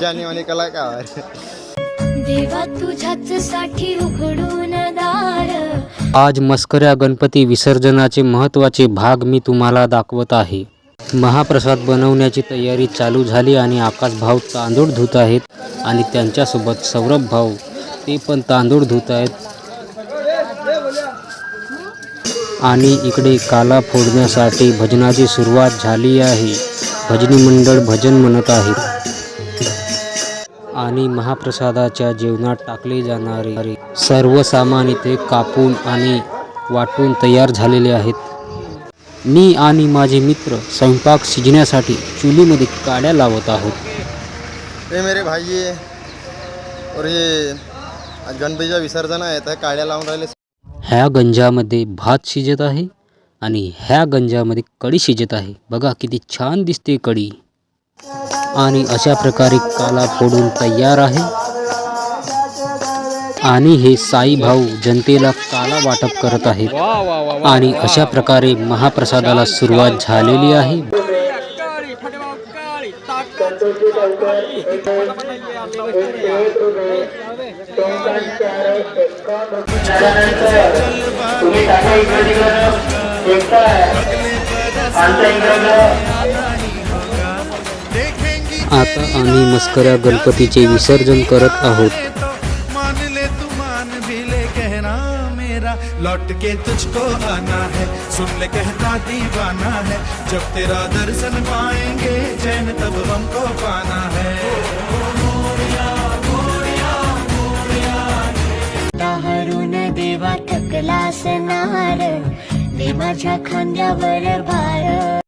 जानेवाने कलाकार देवा तुझ्याच साठी उघडून दार. आज मस्कऱ्या गणपती विसर्जनाचे महत्त्वाचे भाग मी तुम्हाला दाखवत आहे. महाप्रसाद बनवण्याची तयारी चालू झाली आणि आकाश भाऊ तांदूळ धुत आहेत आणि त्यांच्यासोबत सौरभ भाऊ ते पण तांदूळ धुत आहेत. आणि इकडे काला फोडण्यासाठी भजनाची सुरुवात झाली आहे. भजनी मंडळ भजन म्हणत आहेत आणि महाप्रसादाच्या जेवणात टाकले जाणारे सर्व सामान इथे कापून आणि वाटून तयार झालेले आहेत. मी आणि माझे मित्र स्वयंपाक शिजण्यासाठी चुलीमध्ये काड्या लावत आहोत. हे मेरे भाई ये और ये विसर्जन आहे काड्या लावून राहिले. ह्या गंजामध्ये भात शिजत आहे. आणि ह्या गंजामध्ये कढी शिजत आहे. बघा किती छान दिसते कढी आणि अशा प्रकारे काला फोडून तयार आहे. आणि हे साई भाऊ जनतेला काला वाटप करत आहेत. आणि अशा प्रकारे महाप्रसादाला सुरुवात झालेली आहे. आता आम्ही मस्कऱ्या गणपतीचे विसर्जन करत आहोत. मान ले तू मान भी मेरा लौट के तुझको आना है सुन ले कहता दीवाना है जब तेरा दर्शन पाएँगे चैन तब हमको पाना है। हरून देवा थकला सनार माझ्या खांद्यावर भार